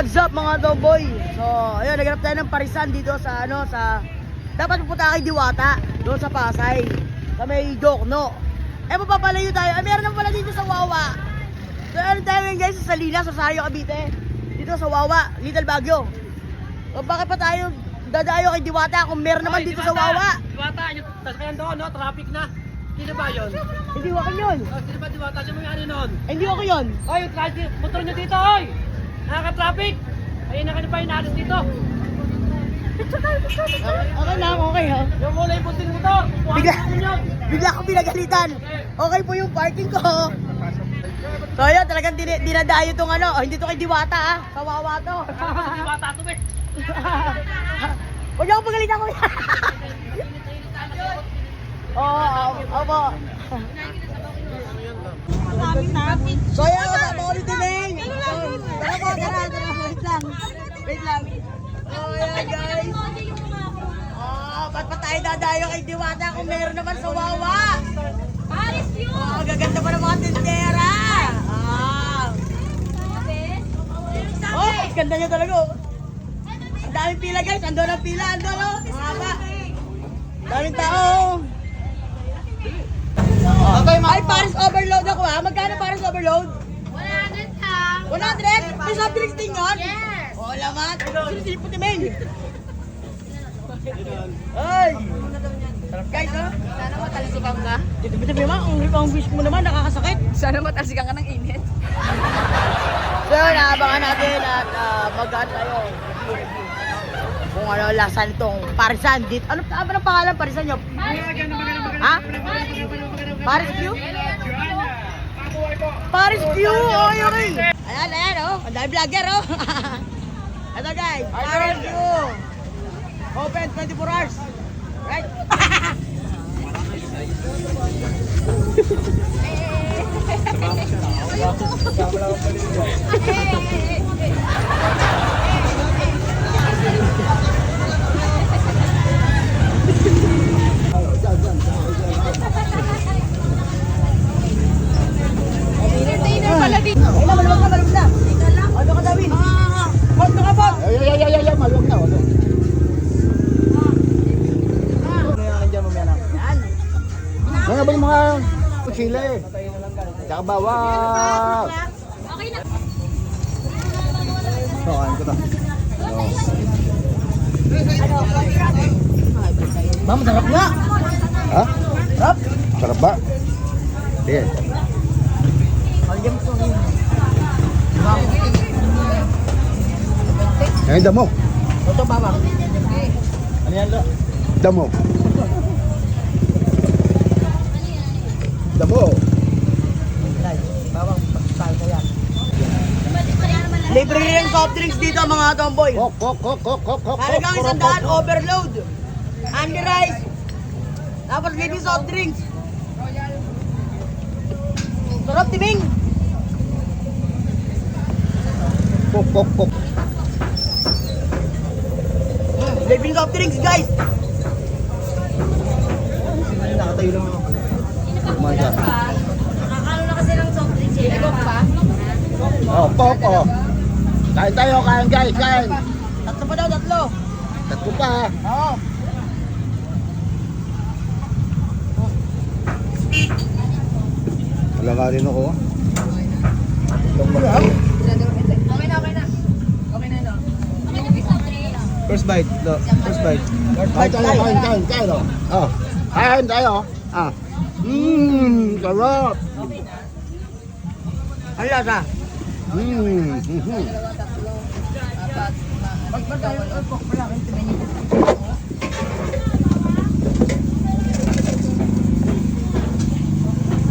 what's up mga Doboy? So, ayun, naghanap tayo ng parisan dito sa ano, sa... Dapat pupunta kay Diwata, doon sa Pasay. Sa may Dokno. Eh, mapapalayo tayo. Eh, meron naman pala dito sa Wawa. So, ano tayo ngayon guys, sa Salinas, sa Sayo, Cavite. Dito sa Wawa, Little Baguio. O, bakit pa tayo dadayo kay Diwata kung meron naman dito sa Wawa? Diwata, yung sasakyan doon, no? Traffic na. Sino ba yun? Hindi ako yun. Oh, sino ba Diwata? Sino may ano nun? Hindi ako yun. Oy, yung traffic, motor nyo dito, oy! Nakaka-traffic! Ayun na ka na pa inaalis dito. Okay, lang, okay ha. Yung kulay puting motor. Bigla, bigla ako pinagalitan. Okay po yung parking ko. So ayun, talagang din dinadayo tong ano. Oh, hindi to kay Diwata ah. Kawawa to. Diwata to, eh. Huwag niyo pagalitan ko. Oo, oo, opo. So ayun, kasama ko ni Tineng. Tara po, tara, tara. Wait lang. Wait lang. Oh, ayan guys. Oh, ba't dadayo kay Diwata kung meron naman sa Wawa? Paris yun! Oh, gaganda pa ng mga. Ah. Oh, ganda niya talaga. oh. Ang daming pila guys. Ando ang pila. Ando no. Mahaba. Daming tao. Okay, Ay, Paris overload ako ha. Magkano Paris overload? 100 lang! 100? May soft drinks din yun? Yes! Oh, lamat. Sino puti men? Ay! Sarap guys, ha? Sana matalsikan ka. Dito, dito, dito, ang, ang wish mo naman, nakakasakit. Sana matalsikan ka ng init. So, naabangan natin at uh, mag tayo. Kung ano lasa nitong parisan. Dit ano ano ba ang pangalan parisan nyo? Ha? Paris Q? Paris Q! Okay, okay. Ayan, ayan, oh. Ang dami vlogger, oh. Ito, guys. Paris Q. Open 24 hours. Right? Entertainer pala dito. Ay, na, maluwag na, maluwag na. Ano ka, Dawin? Huwag ka, Bob. Ay, ay, ay, ay, ay, maluwag na. Ano? Yan. Mga ba yung mga kutsila eh? Tsaka bawang. Okay na. So, ano ko to? Ma'am, sarap nga. Ha? Sarap. Sarap ba? Sige. Ay, damo. Ito, baba. Ano yan, lo? Damo. Damo. Bawang, pagkakal ko yan. Libre rin soft drinks dito mga tomboy. Kok, kok, kok, kok, kok, kok. Halagang isang daan, overload. Andy rice. Tapos libre soft drinks. Sarap, timing. Kok, kok, kok. Libre soft drinks, guys. Nakatayo lang ako. Kumain ka. Nakakalo na kasi ng soft drinks. eh. Nagok pa? Oh, oh. Kain tayo, kain guys, kain. Tatlo pa daw, tatlo. Tatlo pa. Oo. Wala ka rin ako. Okay na, okay na. Okay na, no? Okay na soft. First bite, no. First bite. First Kain bite tayo, tayo. kain, kain, kain, oh. Oh. Kain tayo. Ah. Mmm, sarap. Ano lasa? Mmm. mhm. Ba.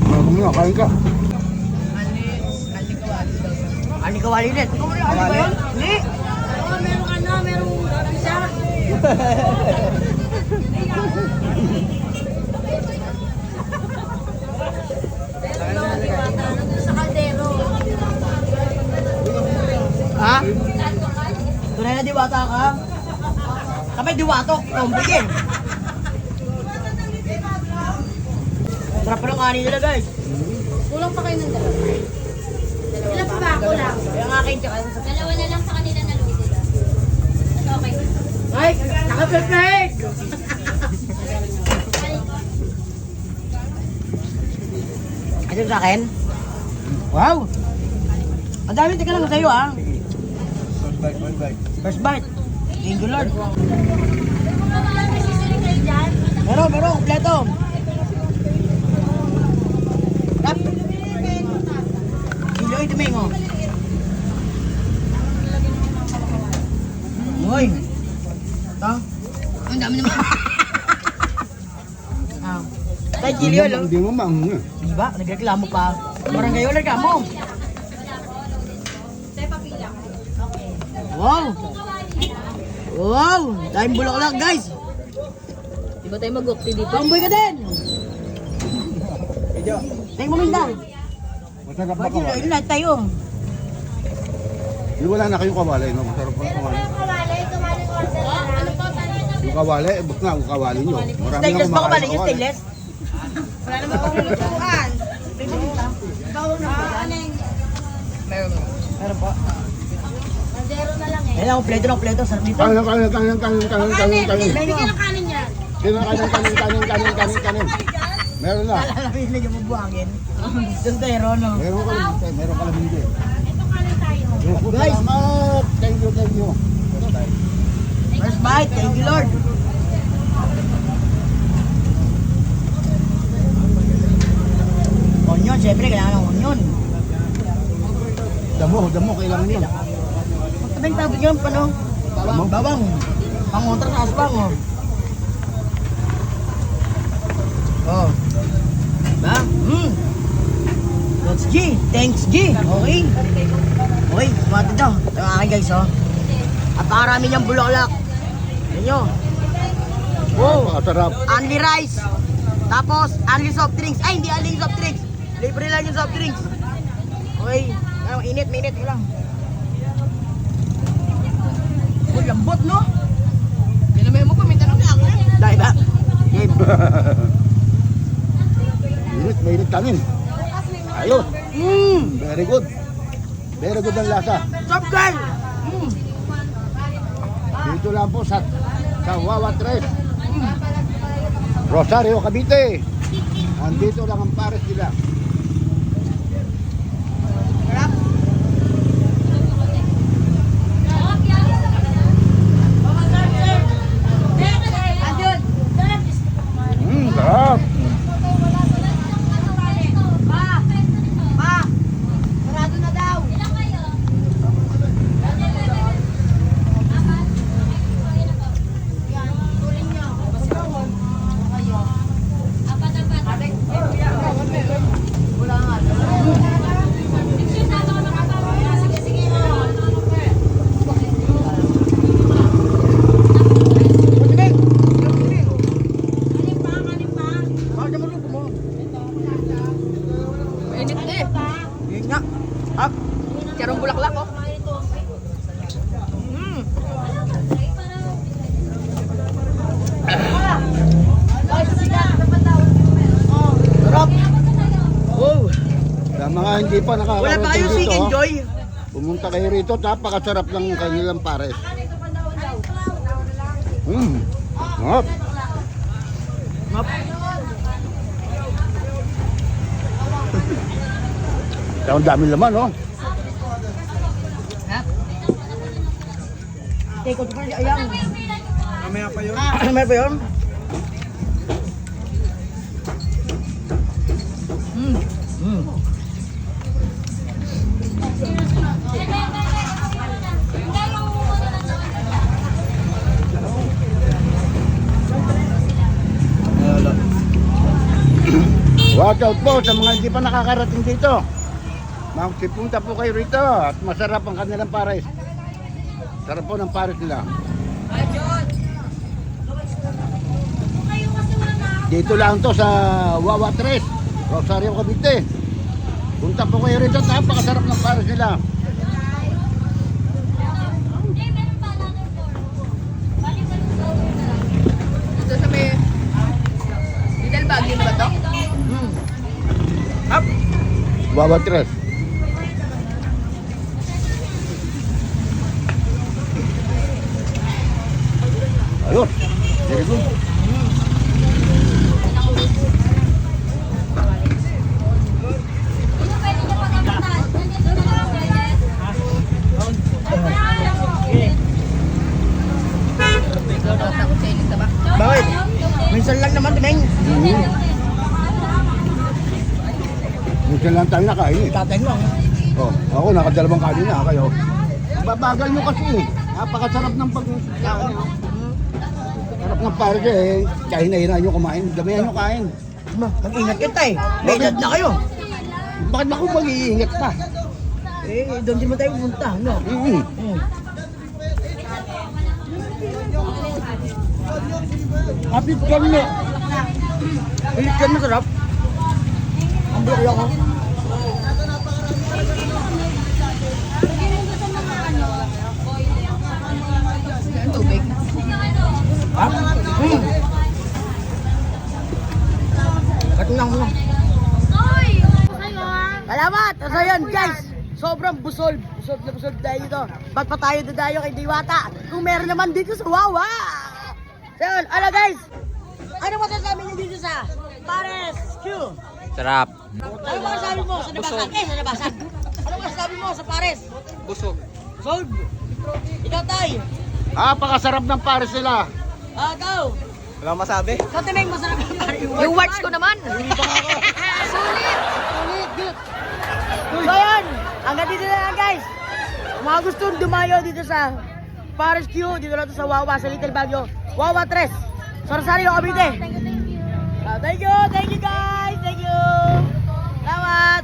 Ah, kumina, kain ka. Ani kawali net. Kawali? Hindi. Oo, meron ano, merong isa. Ha? Tunay na diwata ka? Kapag diwato, tombig eh. Sarap pa ng ani nila guys. Kulang pa kayo ng dalawa. Dalawa pa, kulang. Yung akin tsaka. Dalawa na lang sa kanila na lugi sila. Mas okay. Ay, nakapipig! Ito sa akin? Wow! Ang dami, teka lang sa'yo ah. First bite, first bite. First bite. Thank you Lord. Pero, pero, kompleto. Rap. Iloy, tumingo. Uy. Ito. Ang dami naman. Ah. Tay, Gilio, lo. Hindi mo maanghang eh. Diba? Nagreklamo pa. Parang kayo, nagreklamo. Wow! Wow! Daming bulaklak, guys! Di ba tayo mag-ukti dito? Tomboy ka din! Medyo, Tingin mo minda. masarap ba Bakit yun? kawali? Yun na, tayo. Yung wala na kayong kawali, no? Masarap pa kawali. Yung kawali, eh, buk na ang kawali nyo. Marami Stainless na ba ka ba? kumakain ng Yung kawali. stainless? Wala naman akong lutuan. Ikaw na ba? Meron. Meron po. Kailangan kompleto ng kompleto. Sarap dito. Kanin, kanin, kanin, kanin, kanin, kanin, kanin. Bigyan ng kanin yan. Kanin, kanin, kanin, kanin, kanin, kanin, kanin. Meron na. Alam mo yung mabuhangin. Doon tayo, no? Meron ka lang, meron ka lang hindi. Guys! Guys. Salamat! Thank you, thank you. First bite. Thank you, Lord. Onion, syempre, kailangan ng onion. Damo, damo, kailangan yun. Magtabing tabi yun, pano? Damo? Babang. Pangontra sa asbang, oh. Oh. Ba? Hmm. That's G. Thanks, G. Okay. Okay, sumati daw. Ito akin, guys, oh. At pakarami niyang bulaklak. Yan nyo. Wow. Napakasarap. Only rice. Tapos, only soft drinks. Ay, hindi only soft drinks. Libre lang yung soft drinks. Okay. Ano, init, mainit ka lang. Oh, lambot, no? Pinamay mo pa, may tanong na ako. Dahil ba? Game. Mainit, mainit kanin. Ayos. Mmm! Very good. Very good ang lasa. Top guy! Mmm! Dito lang po sa sa Wawa Tres. Rosario, Cavite. Andito lang ang pares nila. Sarap. Andun! Hmm, sarap. Pa! Pa! Sarado na daw! Mainit na eh. Yun nga. Up. Karong bulaklak oh. Mm. Sarap. Wow. Sa mga hindi pa Wala pa kayo nakakarating seek dito, enjoy. pumunta kayo rito. Napakasarap ng kanilang pares. Sarap. Up. Kaya ang dami laman, oh. Take out pa ayang. Mamaya pa yun. Ah, mamaya pa yun? Watch out po sa mga hindi pa nakakarating dito. Magsipunta po kayo rito at masarap ang kanilang pares. Sarap po ng pares nila. Dito lang to sa Wawa 3, Rosario Cavite. Punta po kayo rito, napakasarap ng pares nila. Wawa 3. Ayun. Very good. Bakit? Minsan lang naman, Meng. Minsan lang tayo nakain eh. Tatay mo. Oh, ako nakadalawang kanin na kayo. Babagal nyo kasi eh. Napakasarap ng pag kain. oh. Sarap ng parke eh. Kain na hina nyo kumain. Damihan nyo kain. Mag-ingat kita eh. May edad na kayo. Bakit ako mag-iingat pa? Eh, doon din mo tayo pumunta, no? Mm-hmm. Kapit ka mo. Pilit ka masarap. Ang buhay ako. Ha? Hmm. Ba't lang mo? Salamat! So yun guys, sobrang busol. Busol na busol tayo dito. Ba't pa tayo dadayo kay Diwata? Kung meron naman dito sa Wawa! So yun, ano guys? Ano masasabi niyo dito sa Pares Q? Sarap. Ano masasabi mo sa nabasan? Eh, sa nabasan. Ano masasabi mo sa Pares? Busog. Busog. Ikaw tayo. Napakasarap ng pares nila. Ah, ikaw. Wala masabi. Sa tinay masarap yung Pares. Yung words ko naman. So yan, hanggang dito na lang guys. Kung mga gustong dumayo dito sa Paris Q, dito lang sa Wawa, sa Little Baguio. Wawa 3. Sorsario, Cavite. Ah, thank you, thank you guys, thank you. Salamat.